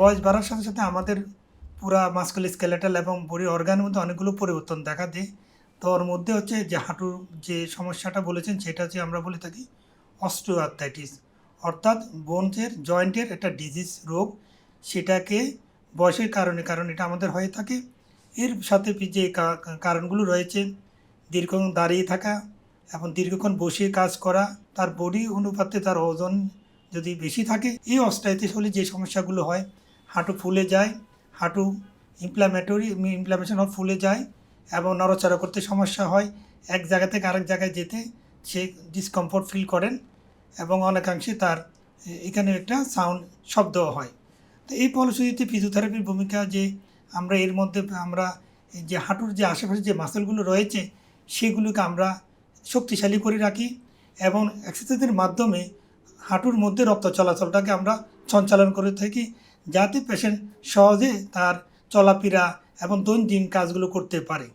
বয়স বাড়ার সাথে সাথে আমাদের পুরা মাস্কুল স্কেলেটাল এবং বডির অর্গানের মধ্যে অনেকগুলো পরিবর্তন দেখা দেয়। তো ওর মধ্যে হচ্ছে যে হাঁটুর যে সমস্যাটা বলেছেন, সেটা হচ্ছে আমরা বলে থাকি অস্টিওআর্থাইটিস অর্থাৎ বোনসের জয়েন্টের একটা ডিজিজ রোগ, সেটাকে বয়সের কারণে, কারণ এটা আমাদের হয়ে থাকে। এর সাথে যে কারণগুলো রয়েছে, দীর্ঘক্ষণ দাঁড়িয়ে থাকা এবং দীর্ঘক্ষণ বসে কাজ করা, তার বডি অনুপাতে তার ওজন যদি বেশি থাকে, এই অস্ট্রাইটিস হলে যে সমস্যাগুলো হয় হাঁটু ফুলে যায়, হাঁটু ইমপ্লামেটরি ইমপ্লামেশন ফুলে যায় এবং নড়াচড়া করতে সমস্যা হয়। এক জায়গা থেকে আরেক জায়গায় যেতে সে ডিসকমফোর্ট ফিল করেন এবং অনেকাংশে তার এখানে একটা সাউন্ড শব্দ হয়। তো এই ফলশ্রুতিতে ফিজিওথেরাপির ভূমিকা যে আমরা এর মধ্যে, আমরা যে হাঁটুর যে আশেপাশে যে মাসেলগুলো রয়েছে, সেগুলোকে আমরা শক্তিশালী করে রাখি এবং এক্সারসাইজের মাধ্যমে হাঁটুর মধ্যে রক্ত চলাচলটাকে আমরা সঞ্চালন করে থাকি যাতে পেশেন্ট সহজে তার চলাফেরা এবং দৈনন্দিন কাজগুলো করতে পারে।